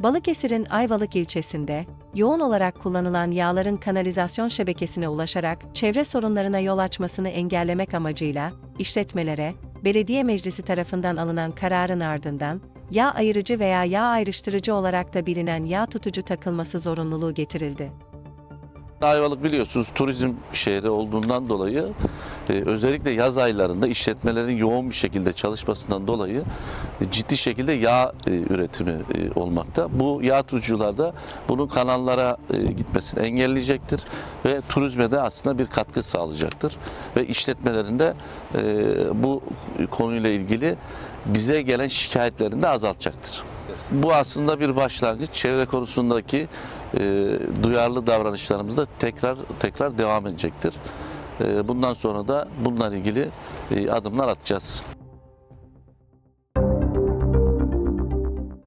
Balıkesir'in Ayvalık ilçesinde, yoğun olarak kullanılan yağların kanalizasyon şebekesine ulaşarak çevre sorunlarına yol açmasını engellemek amacıyla, işletmelere, belediye meclisi tarafından alınan kararın ardından, yağ ayırıcı veya yağ ayrıştırıcı olarak da bilinen yağ tutucu takılması zorunluluğu getirildi. Ayvalık biliyorsunuz turizm şehri olduğundan dolayı özellikle yaz aylarında işletmelerin yoğun bir şekilde çalışmasından dolayı e, ciddi şekilde yağ e, üretimi e, olmakta. Bu yağ tutucular da bunun kanallara gitmesini engelleyecektir ve turizme de aslında bir katkı sağlayacaktır. Ve işletmelerin de e, bu konuyla ilgili bize gelen şikayetlerini de azaltacaktır. Bu aslında bir başlangıç. Çevre konusundaki e, duyarlı davranışlarımız da tekrar tekrar devam edecektir. E, bundan sonra da bununla ilgili e, adımlar atacağız.